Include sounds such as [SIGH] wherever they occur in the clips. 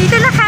Nandito na kami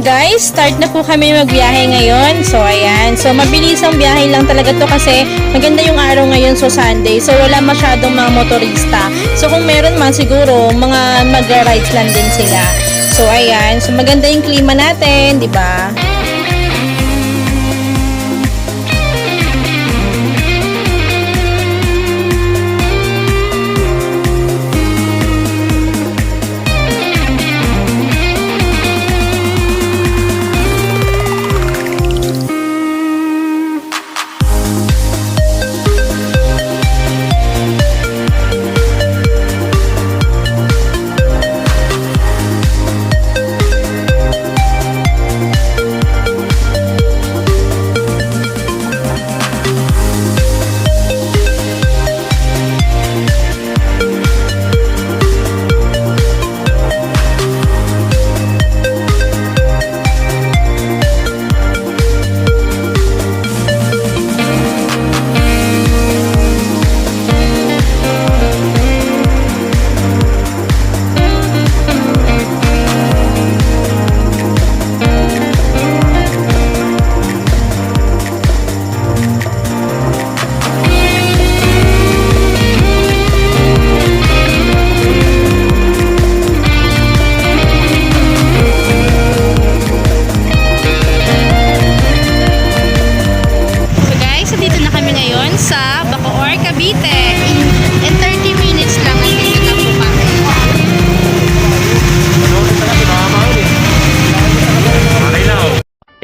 guys, start na po kami magbiyahe ngayon. So, ayan. So, mabilis ang biyahe lang talaga to kasi maganda yung araw ngayon, so Sunday. So, wala masyadong mga motorista. So, kung meron man siguro, mga mag-rides lang din sila. So, ayan. So, maganda yung klima natin, di ba?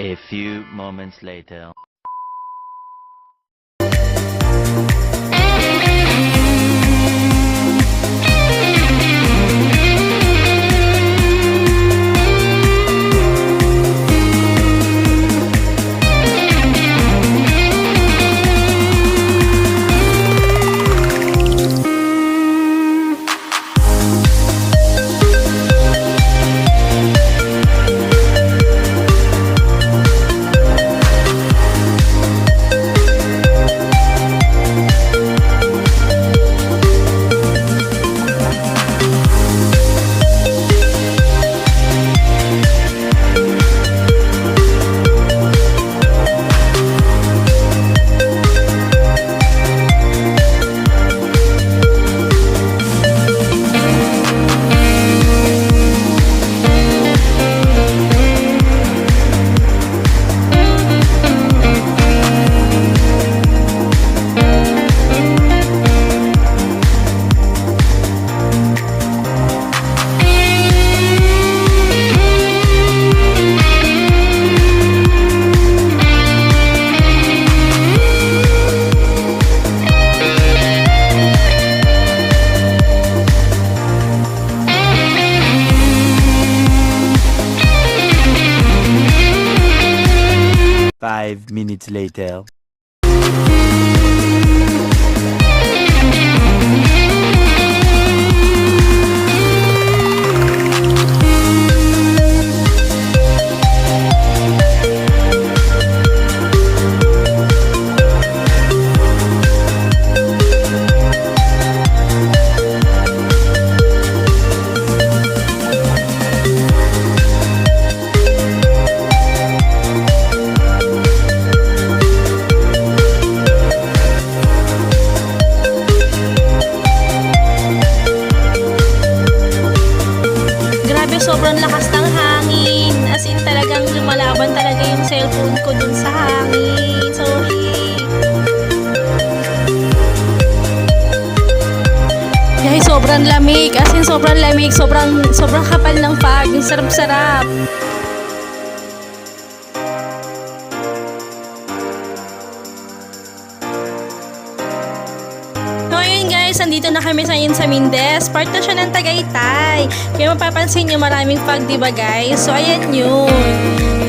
A few moments later. Minutes later. Sobrang, sobrang kapal ng fog. Ang sarap-sarap. Guys, andito na kami sa yun sa Mindes. Part na siya ng Tagaytay. Kaya mapapansin nyo maraming fog, di ba guys? So ayan yun.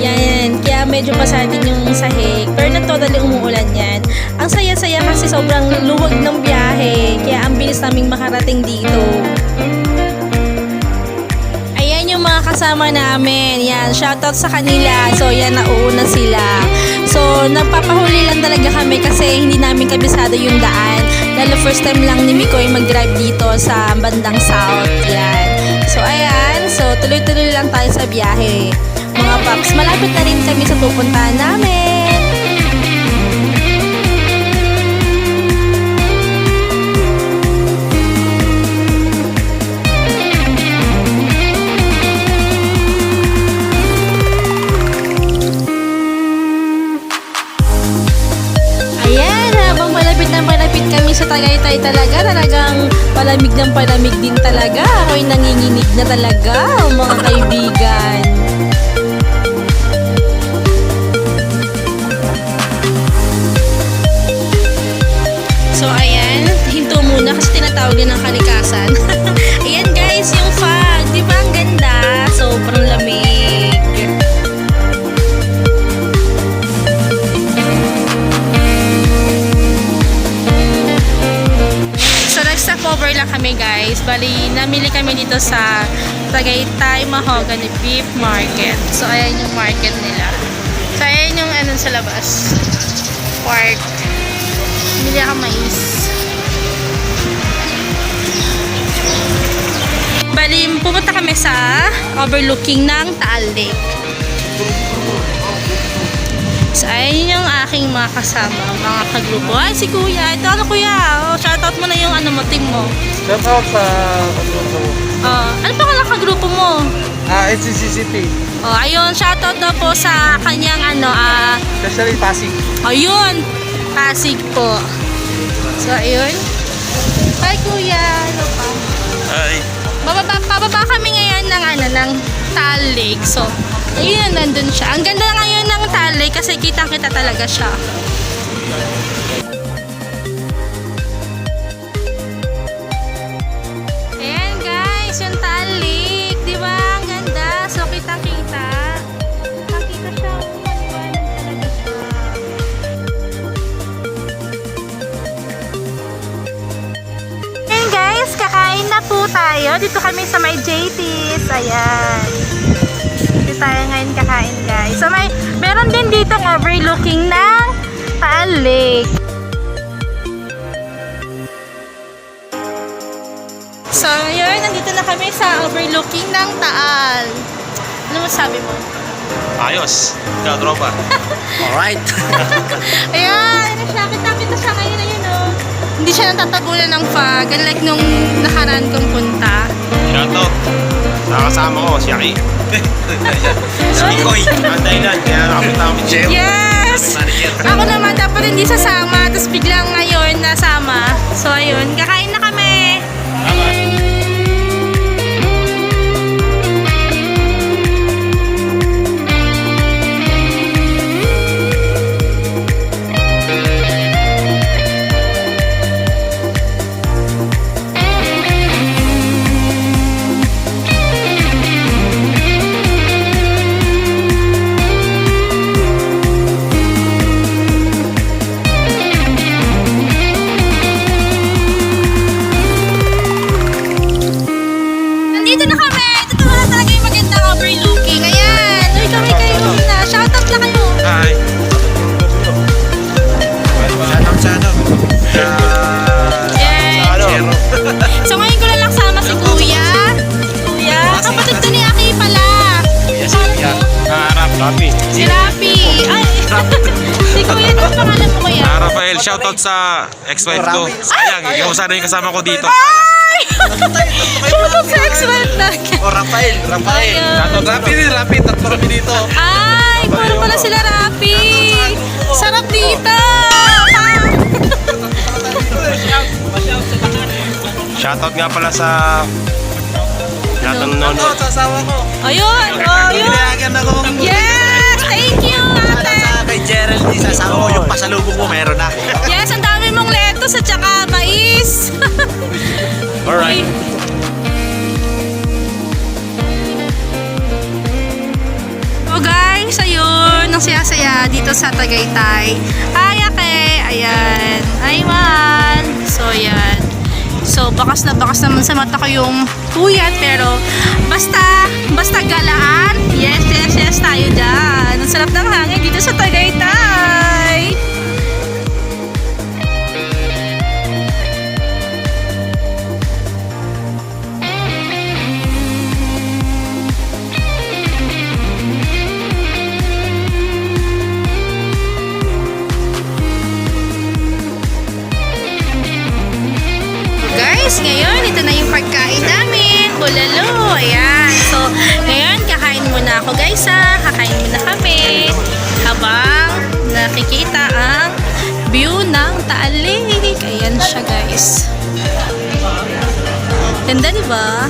Yan. Kaya medyo pasatin yung sahig. Pero na totally umuulan yan. Ang saya-saya kasi sobrang luwag ng biyahe. Kaya ang bilis naming makarating dito. Mga kasama namin. Yan, shoutout sa kanila. So, yan, nauuna sila. So, nagpapahuli lang talaga kami kasi hindi namin kabisado yung daan. Lalo first time lang ni Mikoy mag-drive dito sa bandang south. Yan. So, ayan. So, tuloy-tuloy lang tayo sa biyahe. Mga paps, malapit na rin kami sa pupuntahan namin. Palamig ng palamig din talaga. Ako'y nanginginig na talaga, mga kaibigan. So, ayan, hinto muna kasi tinatawag din ng kalikasan. Nag-stopover lang kami guys. Bali, namili kami dito sa Tagaytay Mahogany Beef Market. So, ayan yung market nila. So, ayan yung ano sa labas. Park. Bili ako mais. Bali, pumunta kami sa overlooking ng Taal Lake. So, ayun yung aking mga kasama, mga kagrupo. Ay, si Kuya. Ito, ano Kuya? Oh, shoutout mo na yung ano mo, team mo. Shout out sa pagluto. Oh, ano pa kala kagrupo mo? Ah, NCCCP. Oh, ayun, shoutout daw po sa kanyang ano, ah, Especially Pasig. ayun, Pasig po. So, ayun. Hi, Kuya. Ano pa? Ay. Bababa, pababa kami ngayon ng ano, ng Lake. So, ayun, nandun siya. Ang ganda ngayon ng Lake kasi kitang-kita talaga siya. Ayan guys, yung Taal Lake. Di ba? Ang ganda. So, kitang-kita. Kitang-kita siya. oh. Maliwanag talaga siya. Ayan guys, kakain na po tayo. Dito kami sa may JT's. Ayan. Meron din dito overlooking ng Taal Lake. So yun, nandito na kami sa overlooking ng Taal. Ano masabi mo? Ayos. Ikaw, tropa. [LAUGHS] Alright. [LAUGHS] Ayan, ano siya, kita-kita siya ngayon na yun oh. Hindi siya natatagulan ng fog, unlike nung nakaraan kong punta. Shout out. Nakasama ko, si Aki. Si Mikoy. Ang dahilan, kaya nakapunta kami siya. Yes! Ako naman dapat hindi sasama, tapos biglang ngayon nasama. So ayun, kakain na kami. Out sa ano? Sa... Ano? [LAUGHS] So ngayon ko lang nakasama si Kuya. Kuya, kapatid to ni Aki pala. Yes, Kuya. Harap, Rapi. Si Rapi. Ay, si Kuya, [LAUGHS] ano pangalan mo Kuya? Ah, Rafael, shoutout sa ex-wife ko. Sayang, ikaw sana yung kasama ko dito. Ay! [LAUGHS] Shoutout sa ex-wife na. Oh, Rafael. Rafael. Shoutout Rapi din, Rapi. Tatlo kami dito. Ay, puro pala sila Rapi. Sarap dito. Shoutout nga pala sa lahat ng nanonood. sa asawa ko. Ayun! Oh, ayun! Pinayagan ako. Yes! Thank you, ate! sa kay Geraldine, sa asawa ko, yung pasalubong ko meron na. [LAUGHS] Yes, ang dami mong lettuce at saka mais. [LAUGHS] Alright. So guys, ayun, ang saya-saya dito sa Tagaytay. Hi, Ake! Ayan. Hi, man! So, ayan. So, bakas na bakas naman sa mata ko yung puyat, pero basta, basta galaan. Yes, yes, yes, tayo dyan. Ang sarap ng hangin dito sa Tagaytay. Bulalo. Ayan. So, ngayon, kakain muna ako guys ha. Kakain muna kami. Habang nakikita ang view ng Taal Lake. Ayan siya guys. Ganda diba?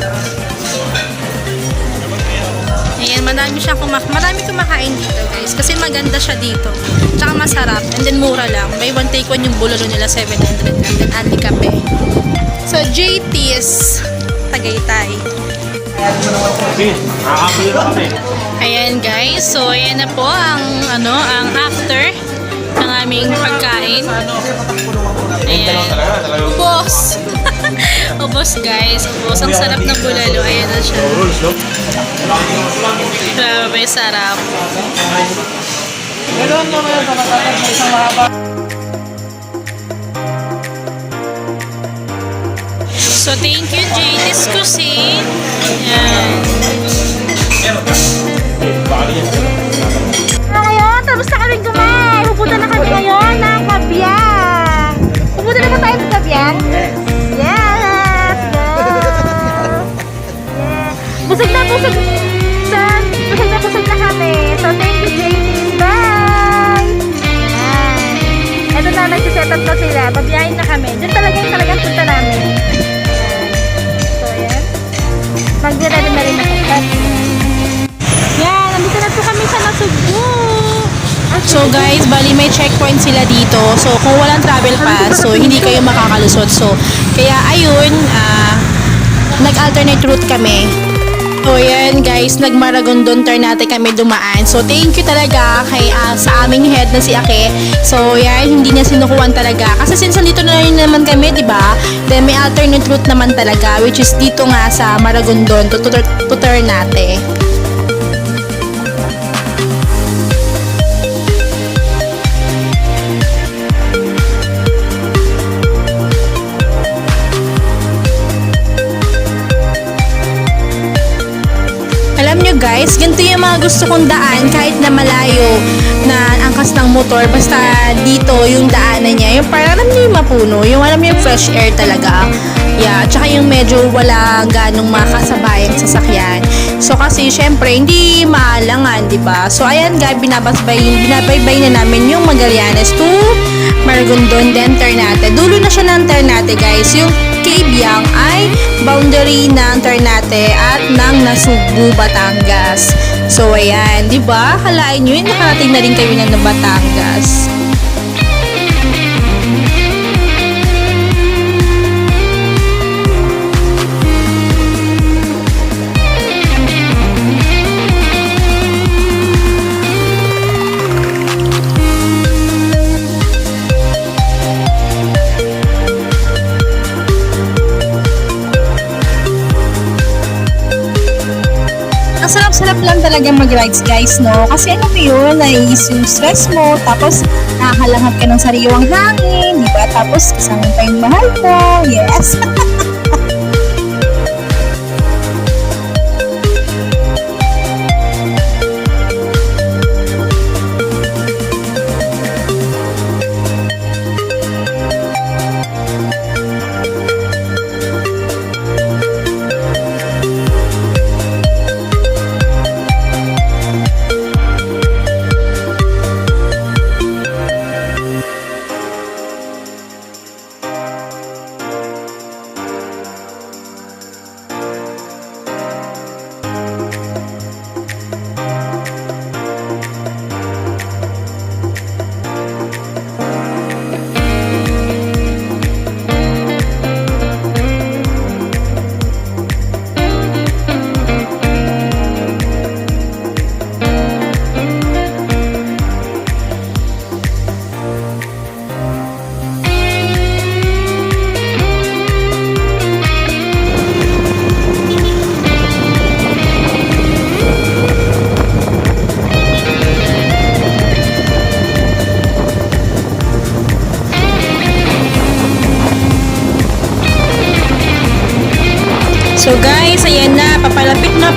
Ayan, marami siya kumak marami kumakain dito guys. Kasi maganda siya dito. Tsaka masarap. And then mura lang. May one take one yung bulalo nila 700 and then only kape. So, JT's Tagaytay. Ayan guys, so ayan na po ang ano, ang after ng aming pagkain. Ayan. Ubos! [LAUGHS] Ubos guys, ubos. Ang sarap ng bulalo. Ayan na siya. Grabe, sarap. So, thank you, JT's Cuisine. Ayan. ngayon, tapos na kami kumain. Pupunta na kami checkpoint sila dito. So kung walang travel pass, so hindi kayo makakalusot. So kaya ayun, ah, nag-alternate route kami. So yan guys, nag-Maragondon Ternate kami dumaan. So thank you talaga kay ah, sa aming head na si Ake. So yan, hindi niya sinukuhan talaga. Kasi since nandito na rin naman kami, di ba? Then may alternate route naman talaga which is dito nga sa Maragondon to, to, to Ternate. Guys, ganito yung mga gusto kong daan kahit na malayo na angkas ng motor. Basta dito yung daanan niya. Yung parang alam nyo yung mapuno. Yung alam nyo yung fresh air talaga. Yeah, tsaka yung medyo wala ganong makasabayang sasakyan. So kasi syempre hindi maalangan, 'di ba? So ayan guys, binabasbay, binabaybay na namin yung Magallanes to Maragondon then Ternate. Dulo na siya ng Ternate guys. Yung Kabyang ay boundary ng Ternate at ng Nasugbu, Batangas. So ayan, 'di ba? Kalain niyo, nakarating na rin kami ng Batangas. Sarap-sarap lang talaga mag-rides guys, no? Kasi ano mo yun, naiis yung stress mo, tapos nakakalangap ka ng sariwang hangin, di ba? Tapos kasama pa yung mahal mo, yes! [LAUGHS]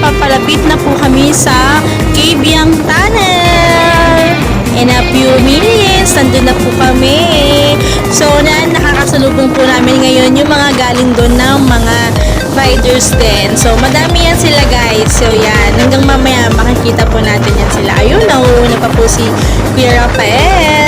papalapit na, po kami sa Cabyang Tunnel. In a few minutes, nandun na po kami. So na, nakakasalubong po namin ngayon yung mga galing doon ng mga riders din. So madami yan sila guys. So yan, hanggang mamaya makikita po natin yan sila. Ayun, nauuna pa po si Kuya Rafael.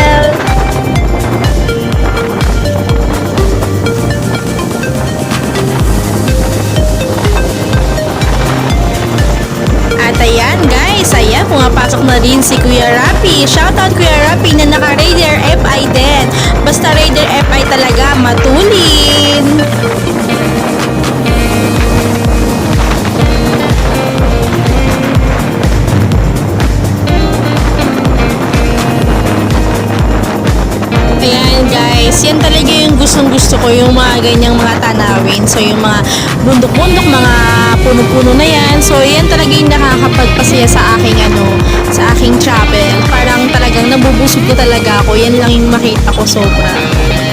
Rin si Kuya Rapi. Shoutout Kuya Rapi na naka-Raider FI din. Basta Raider FI talaga, matulin. Ayan guys, yan talaga yung gustong gusto ko, yung mga ganyang mga tanawin. So yung mga bundok-bundok, mga puno-puno na yan. So yan talaga yung nakakapagpasaya sa aking ano, sa aking travel. Parang talagang nabubusog ko talaga ako. Yan lang yung makita ko sobra.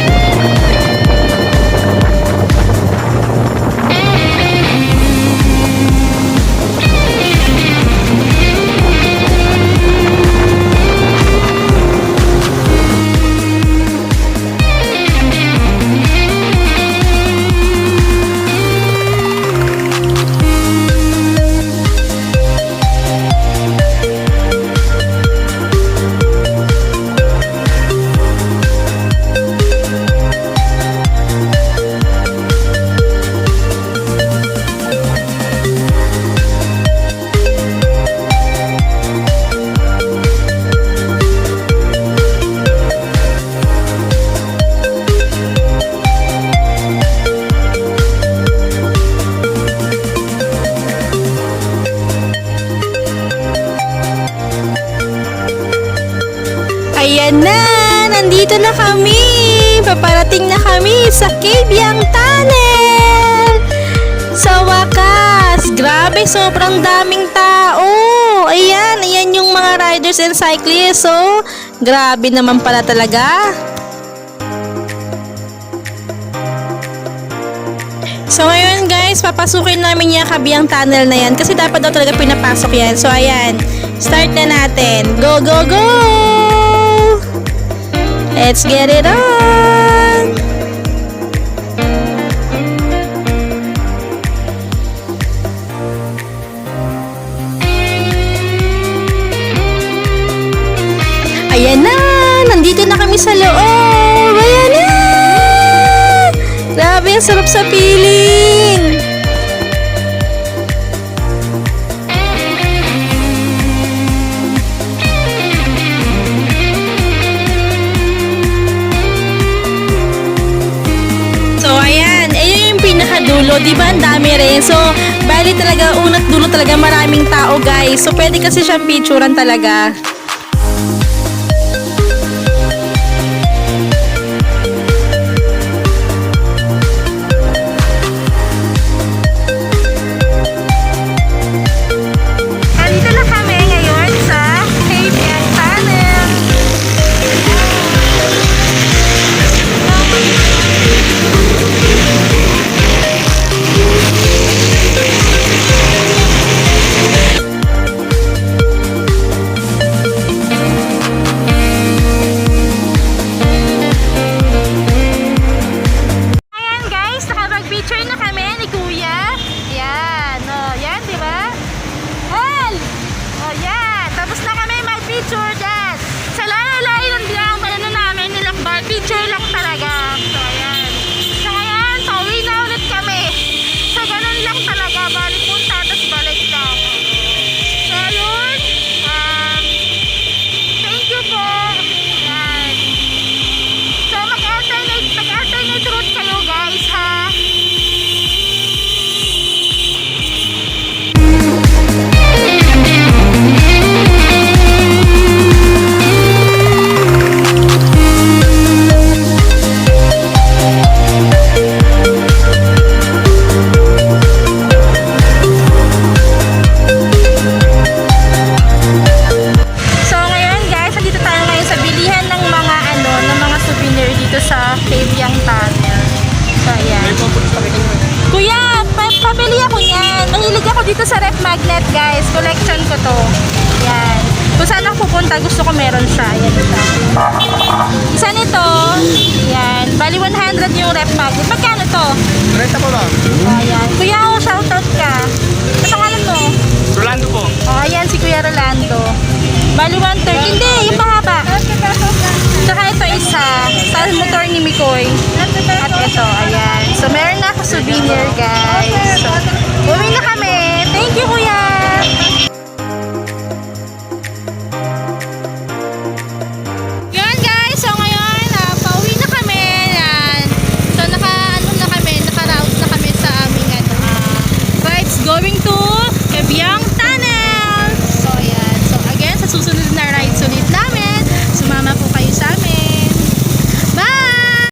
Paparating na kami sa Cabyang Tunnel! Sa wakas! Grabe, sobrang daming tao! Ayan, ayan yung mga riders and cyclists, oh! Grabe naman pala talaga! So ngayon guys, papasukin namin yung kabiyang tunnel na yan kasi dapat daw talaga pinapasok yan. So ayan, start na natin. Go, go, go! Let's get it on! Ayan na! Nandito na kami sa loob! Ayan na! Grabe, ang sarap sa piling! So, ayan. Ayun yung pinakadulo. Di ba? Ang dami rin. So, bali talaga, unat dulo talaga maraming tao, guys. So, pwede kasi siyang picturean talaga.